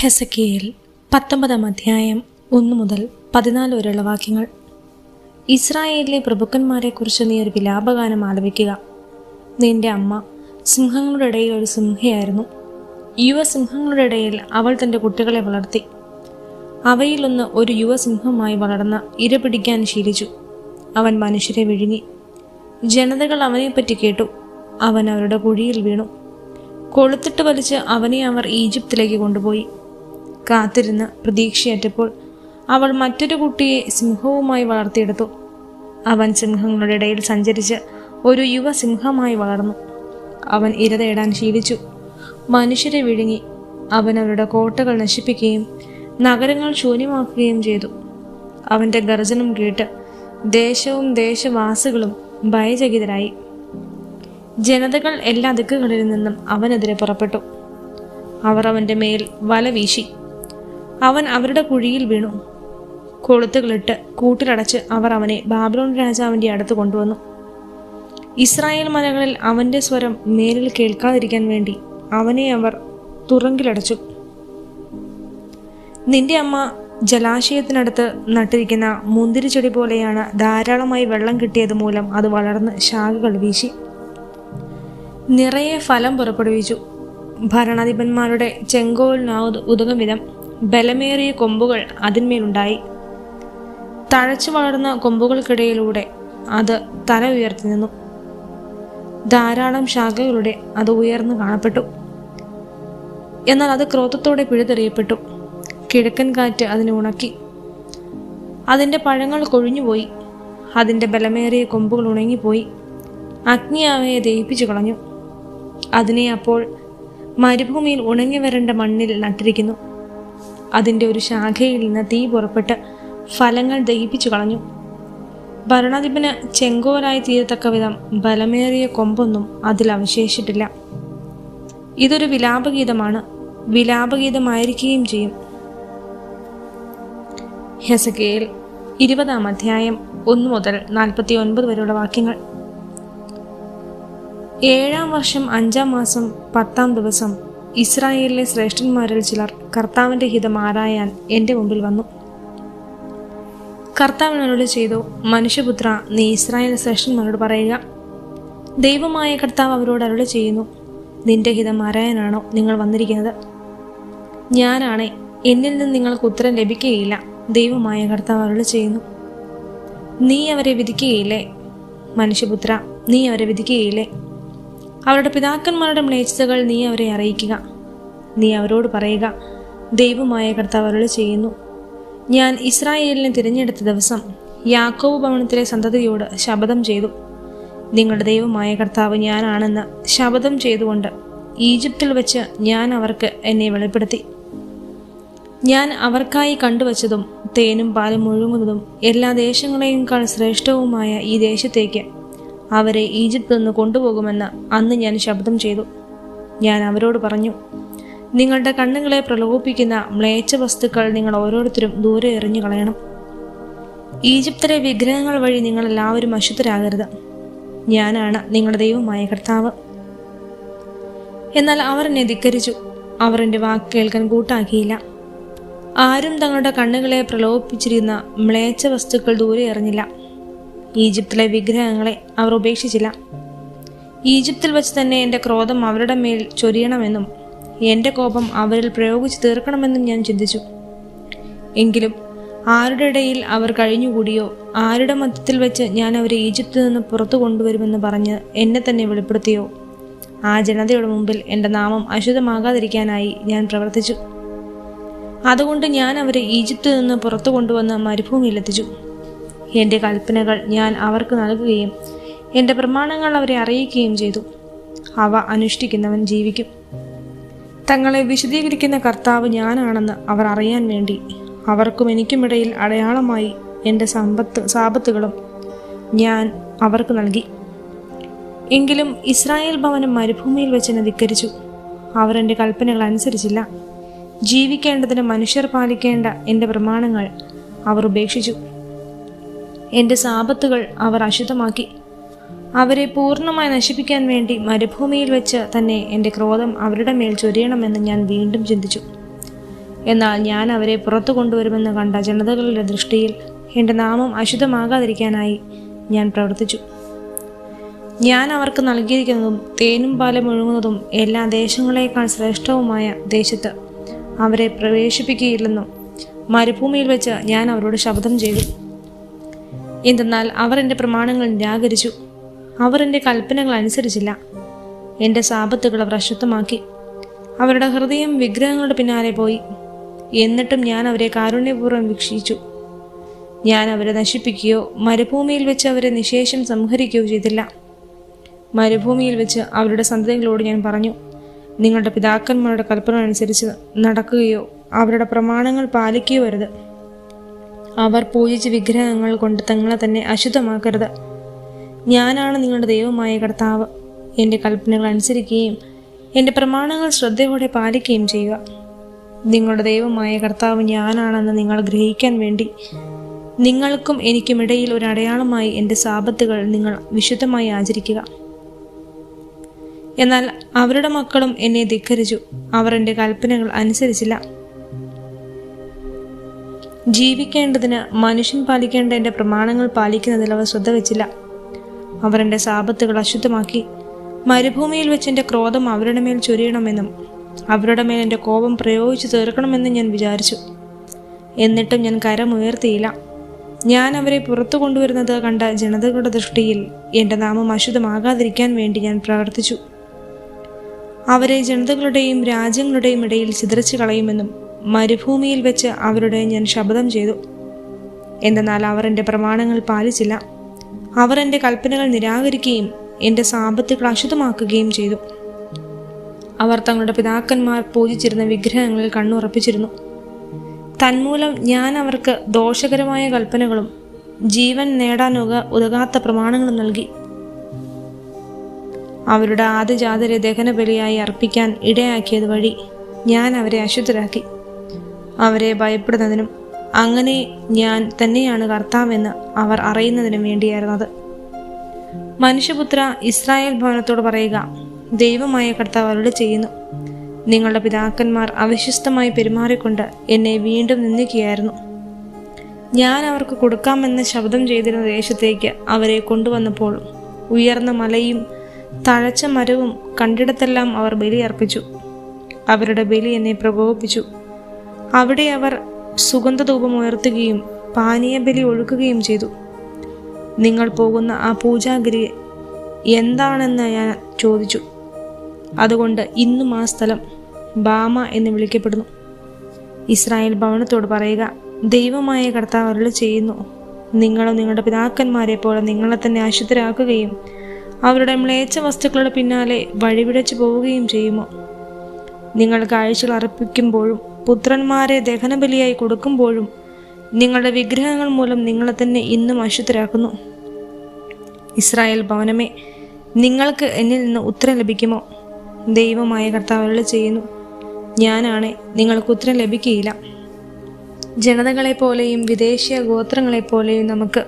ഹെസക്കിയേൽ പത്തൊമ്പതാം അധ്യായം ഒന്നു മുതൽ പതിനാല് വരെയുള്ള വാക്യങ്ങൾ. ഇസ്രായേലിലെ പ്രഭുക്കന്മാരെക്കുറിച്ച് നീ ഒരു വിലാപഗാനം ആലപിക്കുക. നിന്റെ അമ്മ സിംഹങ്ങളുടെ ഇടയിൽ ഒരു സിംഹയായിരുന്നു. യുവസിംഹങ്ങളുടെ ഇടയിൽ അവൾ തന്റെ കുട്ടികളെ വളർത്തി. അവയിലൊന്ന് ഒരു യുവസിംഹമായി വളർന്ന ഇര പിടിക്കാൻ ശീലിച്ചു. അവൻ മനുഷ്യരെ വിഴുങ്ങി. ജനതകൾ അവനെപ്പറ്റി കേട്ടു. അവൻ അവരുടെ കുഴിയിൽ വീണു. കൊളുത്തിട്ട് വലിച്ച് അവനെ അവർ ഈജിപ്തിലേക്ക് കൊണ്ടുപോയി. കാത്തിരുന്ന് പ്രതീക്ഷയേറ്റപ്പോൾ അവൾ മറ്റൊരു കുട്ടിയെ സിംഹവുമായി വളർത്തിയെടുത്തു. അവൻ സിംഹങ്ങളുടെ ഇടയിൽ സഞ്ചരിച്ച് ഒരു യുവ സിംഹമായി വളർന്നു. അവൻ ഇര തേടാൻ ശീലിച്ചു. മനുഷ്യരെ വിഴുങ്ങി അവൻ അവരുടെ കോട്ടകൾ നശിപ്പിക്കുകയും നഗരങ്ങൾ ശൂന്യമാക്കുകയും ചെയ്തു. അവന്റെ ഗർജനം കേട്ട് ദേശവും ദേശവാസികളും ഭയചകിതരായി. ജനതകൾ എല്ലാ ദിക്കുകളിൽ നിന്നും അവനെതിരെ പുറപ്പെട്ടു. അവർ അവന്റെ മേൽ വല വീശി അവൻ അവരുടെ കുഴിയിൽ വീണു. കൊളുത്തുകളിട്ട് കൂട്ടിലടച്ച് അവർ അവനെ ബാബിലോൺ രാജാവിന്റെ അടുത്ത് കൊണ്ടുവന്നു. ഇസ്രായേൽ മലകളിൽ അവന്റെ സ്വരം മേലിൽ കേൾക്കാതിരിക്കാൻ വേണ്ടി അവനെ അവർ തുറങ്കിലടച്ചു. നിന്റെ അമ്മ ജലാശയത്തിനടുത്ത് നട്ടിരിക്കുന്ന മുന്തിരി ചെടി പോലെയാണ് ധാരാളമായി വെള്ളം കിട്ടിയത് മൂലം അത് വളർന്ന് ശാഖകൾ വീശി. നിറയെ ഫലം പുറപ്പെടുവിച്ചു. ഭരണാധിപന്മാരുടെ ചെങ്കോലിനാവ് ഉതകും വിധം ബലമേറിയ കൊമ്പുകൾ അതിന്മേലുണ്ടായി. തഴച്ചു വളർന്ന കൊമ്പുകൾക്കിടയിലൂടെ അത് തല ഉയർത്തി നിന്നു. ധാരാളം ശാഖകളുടെ അത് ഉയർന്നു കാണപ്പെട്ടു. എന്നാൽ അത് ക്രോധത്തോടെ പിഴുതെറിയപ്പെട്ടു. കിഴക്കൻ കാറ്റ് അതിനെ ഉണക്കി. അതിന്റെ പഴങ്ങൾ കൊഴിഞ്ഞുപോയി അതിന്റെ ബലമേറിയ കൊമ്പുകൾ ഉണങ്ങിപ്പോയി. അഗ്നി അവയെ ദഹിപ്പിച്ചു കളഞ്ഞു. അതിനെ അപ്പോൾ മരുഭൂമിയിൽ ഉണങ്ങി വരേണ്ട മണ്ണിൽ നട്ടിരിക്കുന്നു. അതിന്റെ ഒരു ശാഖയിൽ നിന്ന് തീ പുറപ്പെട്ട് ഫലങ്ങൾ ദഹിപ്പിച്ചു കളഞ്ഞു. ഭരണാധിപന് ചെങ്കോലായി തീരത്തക്ക വിധം ബലമേറിയ കൊമ്പൊന്നും അതിൽ അവശേഷിച്ചിട്ടില്ല. ഇതൊരു വിലാപഗീതമാണ്. വിലാപഗീതമായിരിക്കുകയും ചെയ്യും. ഹെസകേൽ ഇരുപതാം അധ്യായം ഒന്ന് മുതൽ നാൽപ്പത്തി ഒൻപത് വരെയുള്ള വാക്യങ്ങൾ. ഏഴാം വർഷം അഞ്ചാം മാസം പത്താം ദിവസം ഇസ്രായേലിലെ ശ്രേഷ്ഠന്മാരിൽ ചിലർ കർത്താവിന്റെ ഹിതം ആരായാൻ എന്റെ മുമ്പിൽ വന്നു. കർത്താവിനോട് ചെയ്തു മനുഷ്യപുത്ര നീ ഇസ്രായേൽ ശ്രേഷ്ഠന്മാരോട് പറയുക. ദൈവമായ കർത്താവ് അവരോട് അരുളി ചെയ്യുന്നു. നിന്റെ ഹിതം ആരായാനാണോ നിങ്ങൾ വന്നിരിക്കുന്നത്. ഞാനാണേ എന്നിൽ നിന്ന് നിങ്ങൾക്ക് ഉത്തരം ലഭിക്കുകയില്ല. ദൈവമായ കർത്താവ് അരുളി ചെയ്യുന്നു. നീ അവരെ വിധിക്കുകയില്ലേ? മനുഷ്യപുത്ര നീ അവരെ വിധിക്കുകയില്ലേ? അവരുടെ പിതാക്കന്മാരുടെ മ്ലേച്ഛതകൾ നീ അവരെ അറിയിക്കുക. നീ അവരോട് പറയുക ദൈവമായ കർത്താവ് അരുളി ചെയ്യുന്നു. ഞാൻ ഇസ്രായേലിനെ തിരഞ്ഞെടുത്ത ദിവസം യാക്കോബ് ഭവനത്തിലെ സന്തതിയോട് ശപഥം ചെയ്തു. നിങ്ങളുടെ ദൈവമായ കർത്താവ് ഞാനാണെന്ന് ശപഥം ചെയ്തുകൊണ്ട് ഈജിപ്തിൽ വെച്ച് ഞാൻ അവർക്ക് എന്നെ വെളിപ്പെടുത്തി. ഞാൻ അവർക്കായി കണ്ടുവച്ചതും തേനും പാലും ഒഴുകുന്നതും എല്ലാ ദേശങ്ങളെയുംക്കാൾ ശ്രേഷ്ഠവുമായ ഈ ദേശത്തേക്ക് അവരെ ഈജിപ്തിൽ നിന്ന് കൊണ്ടുപോകുമെന്ന് അന്ന് ഞാൻ ശബ്ദം ചെയ്തു. ഞാൻ അവരോട് പറഞ്ഞു നിങ്ങളുടെ കണ്ണുകളെ പ്രലോഭിപ്പിക്കുന്ന മ്ലേച്ഛ വസ്തുക്കൾ നിങ്ങൾ ഓരോരുത്തരും ദൂരെ എറിഞ്ഞു കളയണം. ഈജിപ്തിലെ വിഗ്രഹങ്ങൾ വഴി നിങ്ങൾ എല്ലാവരും അശുദ്ധരാകരുത്. ഞാനാണ് നിങ്ങളുടെ ദൈവമായ കർത്താവ്. എന്നാൽ അവർ എന്നെ ധിക്കരിച്ചു. അവർ എന്റെ വാക്ക് കേൾക്കാൻ കൂട്ടാക്കിയില്ല. ആരും തങ്ങളുടെ കണ്ണുകളെ പ്രലോഭിപ്പിച്ചിരുന്ന മ്ലേച്ഛ വസ്തുക്കൾ ദൂരെ എറിഞ്ഞില്ല. ഈജിപ്തിലെ വിഗ്രഹങ്ങളെ അവർ ഉപേക്ഷിച്ചില്ല. ഈജിപ്തിൽ വെച്ച് തന്നെ എന്റെ ക്രോധം അവരുടെ മേൽ ചൊരിയണമെന്നും എന്റെ കോപം അവരിൽ പ്രയോഗിച്ച് തീർക്കണമെന്നും ഞാൻ ചിന്തിച്ചു. എങ്കിലും ആരുടെ ഇടയിൽ അവർ കഴിഞ്ഞുകൂടിയോ ആരുടെ മധ്യത്തിൽ വെച്ച് ഞാൻ അവരെ ഈജിപ്തിൽ നിന്ന് പുറത്തു കൊണ്ടുവരുമെന്ന് പറഞ്ഞ് എന്നെ തന്നെ വെളിപ്പെടുത്തിയോ? ആ ജനതയുടെ മുമ്പിൽ എന്റെ നാമം അശുദ്ധമാകാതിരിക്കാനായി ഞാൻ പ്രവർത്തിച്ചു. അതുകൊണ്ട് ഞാൻ അവരെ ഈജിപ്തിൽ നിന്ന് പുറത്തു കൊണ്ടുവന്ന് മരുഭൂമിയിലെത്തിച്ചു എന്റെ കൽപ്പനകൾ ഞാൻ അവർക്ക് നൽകുകയും എന്റെ പ്രമാണങ്ങൾ അവരെ അറിയിക്കുകയും ചെയ്തു. അവ അനുഷ്ഠിക്കുന്നവൻ ജീവിക്കും. തങ്ങളെ വിശദീകരിക്കുന്ന കർത്താവ് ഞാനാണെന്ന് അവർ അറിയാൻ വേണ്ടി അവർക്കും എനിക്കുമിടയിൽ അടയാളമായി എന്റെ സമ്പത്ത് സാപത്തുകളും ഞാൻ അവർക്ക് നൽകി. എങ്കിലും ഇസ്രായേൽ ഭവനം മരുഭൂമിയിൽ വെച്ച് എന്നെ ധിക്കരിച്ചു. അവർ കൽപ്പനകൾ അനുസരിച്ചില്ല. ജീവിക്കേണ്ടതിന് മനുഷ്യർ പാലിക്കേണ്ട എന്റെ പ്രമാണങ്ങൾ അവർ ഉപേക്ഷിച്ചു. എന്റെ സാപത്തുകൾ അവർ അശുദ്ധമാക്കി. അവരെ പൂർണമായി നശിപ്പിക്കാൻ വേണ്ടി മരുഭൂമിയിൽ വെച്ച് തന്നെ എന്റെ ക്രോധം അവരുടെ മേൽ ചൊരിയണമെന്ന് ഞാൻ വീണ്ടും ചിന്തിച്ചു. എന്നാൽ ഞാൻ അവരെ പുറത്തു കൊണ്ടുവരുമെന്ന് കണ്ട ജനതകളുടെ ദൃഷ്ടിയിൽ എന്റെ നാമം അശുദ്ധമാകാതിരിക്കാനായി ഞാൻ പ്രവർത്തിച്ചു. ഞാൻ അവർക്ക് നൽകിയിരിക്കുന്നതും തേനും പാലും ഒഴുകുന്നതും എല്ലാ ദേശങ്ങളേക്കാൾ ശ്രേഷ്ഠവുമായ ദേശത്ത് അവരെ പ്രവേശിപ്പിക്കുകയില്ലെന്നും മരുഭൂമിയിൽ വെച്ച് ഞാൻ അവരോട് ശബ്ദം ചെയ്തു. എന്തെന്നാൽ അവർ എന്റെ പ്രമാണങ്ങൾ നിരാകരിച്ചു. അവർ എന്റെ കൽപ്പനകൾ അനുസരിച്ചില്ല. എന്റെ സാപത്തുകൾ അവർ അശുദ്ധമാക്കി. അവരുടെ ഹൃദയം വിഗ്രഹങ്ങളുടെ പിന്നാലെ പോയി. എന്നിട്ടും ഞാൻ അവരെ കാരുണ്യപൂർവം വീക്ഷിച്ചു. ഞാൻ അവരെ നശിപ്പിക്കുകയോ മരുഭൂമിയിൽ വെച്ച് അവരെ നിശേഷം സംഹരിക്കുകയോ ചെയ്തില്ല. മരുഭൂമിയിൽ വെച്ച് അവരുടെ സന്തതികളോട് ഞാൻ പറഞ്ഞു നിങ്ങളുടെ പിതാക്കന്മാരുടെ കൽപ്പന അനുസരിച്ച് നടക്കുകയോ അവരുടെ പ്രമാണങ്ങൾ പാലിക്കുകയോ വരുത് അവർ പൂജിച്ച വിഗ്രഹങ്ങൾ കൊണ്ട് തങ്ങളെ തന്നെ അശുദ്ധമാക്കരുത്. ഞാനാണ് നിങ്ങളുടെ ദൈവമായ കർത്താവ്. എന്റെ കൽപ്പനകൾ അനുസരിക്കുകയും എന്റെ പ്രമാണങ്ങൾ ശ്രദ്ധയോടെ പാലിക്കുകയും ചെയ്യുക. നിങ്ങളുടെ ദൈവമായ കർത്താവ് ഞാനാണെന്ന് നിങ്ങൾ ഗ്രഹിക്കാൻ വേണ്ടി നിങ്ങൾക്കും എനിക്കുമിടയിൽ ഒരു അടയാളമായി എന്റെ സാപത്തുകൾ നിങ്ങൾ വിശുദ്ധമായി ആചരിക്കുക. എന്നാൽ അവരുടെ മക്കളും എന്നെ ധിക്കരിച്ചു. അവർ എന്റെ കൽപ്പനകൾ അനുസരിച്ചില്ല. ജീവിക്കേണ്ടതിന് മനുഷ്യൻ പാലിക്കേണ്ട എന്റെ പ്രമാണങ്ങൾ പാലിക്കുന്നതിൽ അവർ ശ്രദ്ധ വെച്ചില്ല. അവർ എന്റെ സാപത്തുകൾ അശുദ്ധമാക്കി. മരുഭൂമിയിൽ വെച്ച് എന്റെ ക്രോധം അവരുടെ മേൽ ചൊരിയണമെന്നും അവരുടെ മേൽ എന്റെ കോപം പ്രയോഗിച്ചു തീർക്കണമെന്നും ഞാൻ വിചാരിച്ചു. എന്നിട്ടും ഞാൻ കരമുയർത്തിയില്ല ഞാൻ അവരെ പുറത്തു കൊണ്ടുവരുന്നത് കണ്ട ജനതകളുടെ ദൃഷ്ടിയിൽ എന്റെ നാമം അശുദ്ധമാകാതിരിക്കാൻ വേണ്ടി ഞാൻ പ്രവർത്തിച്ചു. അവരെ ജനതകളുടെയും രാജ്യങ്ങളുടെയും ഇടയിൽ ചിതറിച്ചു കളയുമെന്നും മരുഭൂമിയിൽ വെച്ച് അവരുടെ ഞാൻ ശപഥം ചെയ്തു. എന്തെന്നാൽ അവർ എന്റെ പ്രമാണങ്ങൾ പാലിച്ചില്ല. അവർ എന്റെ കൽപ്പനകൾ നിരാകരിക്കുകയും എന്റെ സാമ്പത്തുകൾ അശുദ്ധമാക്കുകയും ചെയ്തു. അവർ തങ്ങളുടെ പിതാക്കന്മാർ പൂജിച്ചിരുന്ന വിഗ്രഹങ്ങളിൽ കണ്ണുറപ്പിച്ചിരുന്നു. തന്മൂലം ഞാൻ അവർക്ക് ദോഷകരമായ കൽപ്പനകളും ജീവൻ നേടാൻ ഉക ഉതകാത്ത പ്രമാണങ്ങളും നൽകി. അവരുടെ ആദ്യജാതരെ ദഹനബലിയായി അർപ്പിക്കാൻ ഇടയാക്കിയത് വഴി ഞാൻ അവരെ അശുദ്ധരാക്കി. അവരെ ഭയപ്പെടുന്നതിനും അങ്ങനെ ഞാൻ തന്നെയാണ് കർത്താവെന്ന് അവർ അറിയുന്നതിനും വേണ്ടിയായിരുന്നത് മനുഷ്യപുത്ര ഇസ്രായേൽ ഭവനത്തോട് പറയുക ദൈവമായ കർത്താവ് അവരോട് ചെയ്യുന്നു. നിങ്ങളുടെ പിതാക്കന്മാർ അവിശ്വസ്തമായി പെരുമാറിക്കൊണ്ട് എന്നെ വീണ്ടും നിന്ദിക്കുകയായിരുന്നു. ഞാൻ അവർക്ക് കൊടുക്കാമെന്ന് ശബ്ദം ചെയ്തിരുന്ന ദേശത്തേക്ക് അവരെ കൊണ്ടുവന്നപ്പോൾ ഉയർന്ന മലയും തഴച്ച മരവും കണ്ടിടത്തെല്ലാം അവർ ബലിയർപ്പിച്ചു അവരുടെ ബലി എന്നെ പ്രകോപിപ്പിച്ചു. അവിടെ അവർ സുഗന്ധധൂപം ഉയർത്തുകയും പാനീയബലി ഒഴുക്കുകയും ചെയ്തു. നിങ്ങൾ പോകുന്ന ആ പൂജാഗിരി എന്താണെന്ന് ഞാൻ ചോദിച്ചു. അതുകൊണ്ട് ഇന്നും ആ സ്ഥലം ബാമ എന്ന് വിളിക്കപ്പെടുന്നു. ഇസ്രായേൽ ഭവനത്തോട് പറയുക ദൈവമായ കർത്താവ് അരുളി ചെയ്യുന്നു. നിങ്ങളും നിങ്ങളുടെ പിതാക്കന്മാരെ പോലെ നിങ്ങളെ തന്നെ അശുദ്ധരാക്കുകയും അവരുടെ മ്ലേച്ച വസ്തുക്കളുടെ പിന്നാലെ വഴിവിടച്ചു പോവുകയും ചെയ്യുമോ? നിങ്ങൾ കാഴ്ചകൾ അർപ്പിക്കുമ്പോഴും പുത്രന്മാരെ ദഹനബലിയായി കൊടുക്കുമ്പോഴും നിങ്ങളുടെ വിഗ്രഹങ്ങൾ മൂലം നിങ്ങളെ തന്നെ ഇന്നും അശുദ്ധരാക്കുന്നു. ഇസ്രായേൽ ഭവനമേ നിങ്ങൾക്ക് എന്നിൽ നിന്ന് ഉത്തരം ലഭിക്കുമോ? ദൈവമായ കർത്താവ് അരുളി ചെയ്യുന്നു ഞാനാണ് നിങ്ങൾക്ക് ഉത്തരം ലഭിക്കുകയില്ല ജനതകളെപ്പോലെയും വിദേശീയ ഗോത്രങ്ങളെപ്പോലെയും നമുക്ക്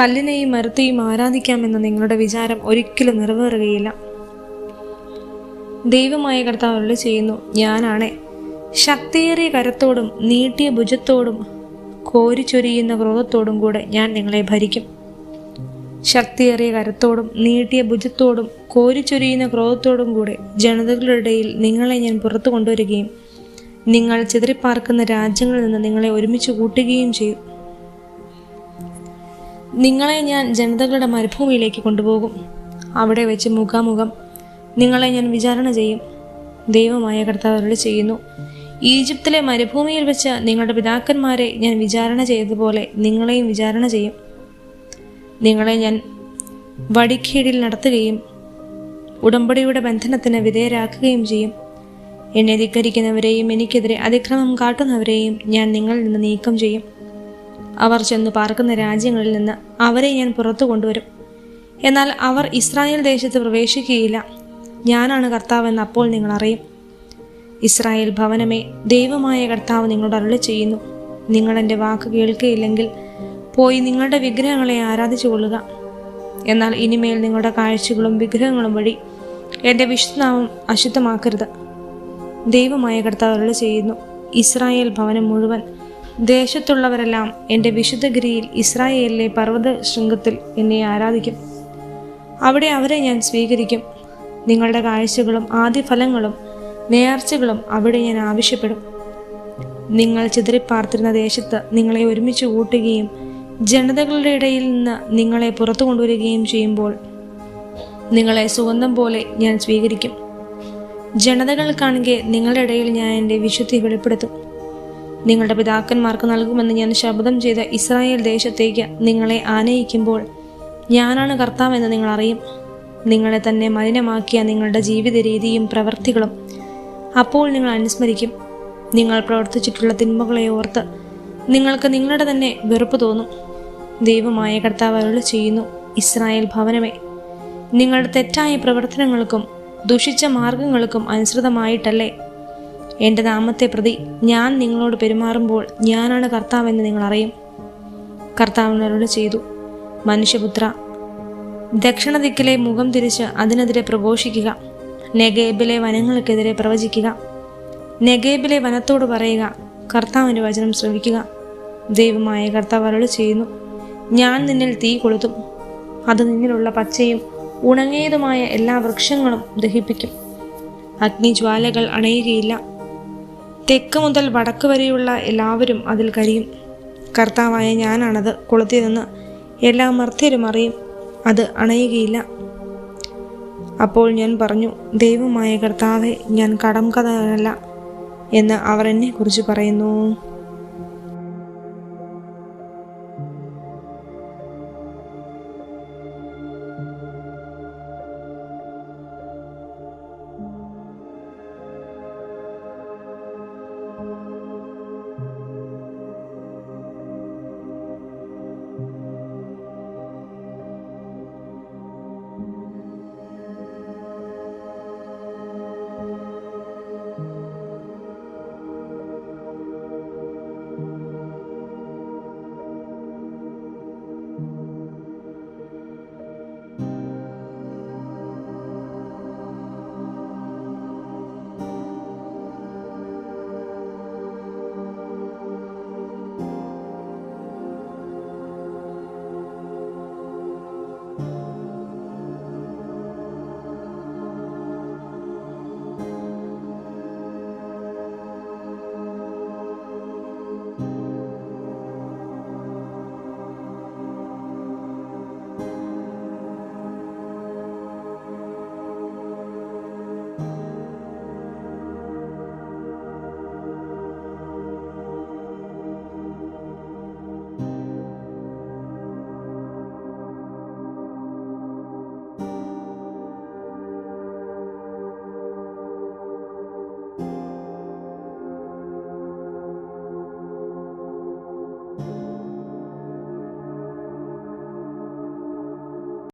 കല്ലിനെയും മരത്തെയും ആരാധിക്കാമെന്ന നിങ്ങളുടെ വിചാരം ഒരിക്കലും നിറവേറുകയില്ല. ദൈവമായ കർത്താവ് അരുളി ചെയ്യുന്നു ഞാനാണ് ശക്തിയേറിയ കരത്തോടും നീട്ടിയ ഭുജത്തോടും കോരിച്ചൊരിയുന്ന ക്രോധത്തോടും കൂടെ ഞാൻ നിങ്ങളെ ഭരിക്കും. ശക്തിയേറിയ കരത്തോടും നീട്ടിയ ഭുജത്തോടും കോരിച്ചൊരിയുന്ന ക്രോധത്തോടും കൂടെ ജനതകളുടെ ഇടയിൽ നിങ്ങളെ ഞാൻ പുറത്തു കൊണ്ടുവരികയും നിങ്ങൾ ചിതറിപ്പാർക്കുന്ന രാജ്യങ്ങളിൽ നിന്ന് നിങ്ങളെ ഒരുമിച്ച് കൂട്ടുകയും ചെയ്യും. നിങ്ങളെ ഞാൻ ജനതകളുടെ മരുഭൂമിയിലേക്ക് കൊണ്ടുപോകും. അവിടെ വെച്ച് മുഖാമുഖം നിങ്ങളെ ഞാൻ വിചാരണ ചെയ്യും. ദൈവമായ കർത്താവ് ചെയ്യുന്നു. ഈജിപ്തിലെ മരുഭൂമിയിൽ വെച്ച് നിങ്ങളുടെ പിതാക്കന്മാരെ ഞാൻ വിചാരണ ചെയ്തതുപോലെ നിങ്ങളെയും വിചാരണ ചെയ്യും. നിങ്ങളെ ഞാൻ വടിക്കീടിൽ നടത്തുകയും ഉടമ്പടിയുടെ ബന്ധനത്തിന് വിധേയരാക്കുകയും ചെയ്യും. എന്നെ ധിക്കരിക്കുന്നവരെയും എനിക്കെതിരെ അതിക്രമം കാട്ടുന്നവരെയും ഞാൻ നിങ്ങളിൽ നിന്ന് നീക്കം ചെയ്യും. അവർ ചെന്ന് പാർക്കുന്ന രാജ്യങ്ങളിൽ നിന്ന് അവരെ ഞാൻ പുറത്തു കൊണ്ടുവരും. എന്നാൽ അവർ ഇസ്രായേൽ ദേശത്ത് പ്രവേശിക്കുകയില്ല. ഞാനാണ് കർത്താവെന്ന് അപ്പോൾ നിങ്ങൾ അറിയും. ഇസ്രായേൽ ഭവനമേ ദൈവമായ കർത്താവ് നിങ്ങളോട് അരുളി ചെയ്യുന്നു. നിങ്ങൾ എന്റെ വാക്ക് കേൾക്കുകയില്ലെങ്കിൽ പോയി നിങ്ങളുടെ വിഗ്രഹങ്ങളെ ആരാധിച്ചു കൊള്ളുക. എന്നാൽ ഇനിമേൽ നിങ്ങളുടെ കാഴ്ചകളും വിഗ്രഹങ്ങളും വഴി എന്റെ വിശുദ്ധനാമം അശുദ്ധമാക്കരുത്. ദൈവമായ കർത്താവ് അരുളി ചെയ്യുന്നു ഇസ്രായേൽ ഭവനം മുഴുവൻ ദേശത്തുള്ളവരെല്ലാം എന്റെ വിശുദ്ധഗിരിയിൽ ഇസ്രായേലിലെ പർവത ശൃംഗത്തിൽ എന്നെ ആരാധിക്കും. അവിടെ അവരെ ഞാൻ സ്വീകരിക്കും. നിങ്ങളുടെ കാഴ്ചകളും ആദ്യഫലങ്ങളും നേർച്ചകളും അവിടെ ഞാൻ ആവശ്യപ്പെടും. നിങ്ങൾ ചിതറിപ്പാർത്തിരുന്ന ദേശത്ത് നിങ്ങളെ ഒരുമിച്ച് കൂട്ടുകയും ജനതകളുടെ ഇടയിൽ നിന്ന് നിങ്ങളെ പുറത്തു കൊണ്ടുവരികയും ചെയ്യുമ്പോൾ നിങ്ങളെ സുഗന്ധം പോലെ ഞാൻ സ്വീകരിക്കും. ജനതകൾ ജനതകൾക്കാണെങ്കിൽ നിങ്ങളുടെ ഇടയിൽ ഞാൻ എന്റെ വിശുദ്ധി വെളിപ്പെടുത്തും. നിങ്ങളുടെ പിതാക്കന്മാർക്ക് നൽകുമെന്ന് ഞാൻ ശബ്ദം ചെയ്ത ഇസ്രായേൽ ദേശത്തേക്ക് നിങ്ങളെ ആനയിക്കുമ്പോൾ ഞാനാണ് കർത്താവെന്ന് നിങ്ങൾ അറിയും. നിങ്ങളെ തന്നെ മലിനമാക്കിയ നിങ്ങളുടെ ജീവിത രീതിയും പ്രവൃത്തികളും അപ്പോൾ നിങ്ങൾ അനുസ്മരിക്കും. നിങ്ങൾ പ്രവർത്തിച്ചിട്ടുള്ള തിന്മകളെ ഓർത്ത് നിങ്ങൾക്ക് നിങ്ങളുടെ തന്നെ വെറുപ്പ് തോന്നും. ദൈവമായ കർത്താവ് ചെയ്യുന്നു ഇസ്രായേൽ ഭവനമേ. നിങ്ങളുടെ തെറ്റായ പ്രവർത്തനങ്ങൾക്കും ദുഷിച്ച മാർഗങ്ങൾക്കും അനുസൃതമായിട്ടല്ലേ? എന്റെ നാമത്തെ പ്രതി ഞാൻ നിങ്ങളോട് പെരുമാറുമ്പോൾ ഞാനാണ് കർത്താവെന്ന് നിങ്ങൾ അറിയും. കർത്താവിനോട് ചെയ്തു. മനുഷ്യപുത്ര ദക്ഷിണ ദിക്കിലെ മുഖം തിരിച്ച് അതിനെതിരെ പ്രഘോഷിക്കുക. നെഗേബിലെ വനങ്ങൾക്കെതിരെ പ്രവചിക്കുക. നെഗേബിലെ വനത്തോട് പറയുക. കർത്താവിന്റെ വചനം ശ്രവിക്കുക. ദൈവമായ കർത്താവ് അരുളി ചെയ്യുന്നു. ഞാൻ നിന്നിൽ തീ കൊളുത്തും. അത് നിന്നിലുള്ള പച്ചയും ഉണങ്ങിയതുമായ എല്ലാ വൃക്ഷങ്ങളും ദഹിപ്പിക്കും. അഗ്നിജ്വാലകൾ അണയുകയില്ല. തെക്ക് മുതൽ വടക്ക് വരെയുള്ള എല്ലാവരും അതിൽ കരിയും. കർത്താവായ ഞാനാണത് കൊളുത്തിയതെന്ന് എല്ലാ മർത്യരും അറിയും. അത് അണയുകയില്ല. അപ്പോൾ ഞാൻ പറഞ്ഞു ദൈവമായ കർത്താവെ ഞാൻ കടം കഥയല്ല എന്ന് അവർ എന്നെക്കുറിച്ച് പറയുന്നു.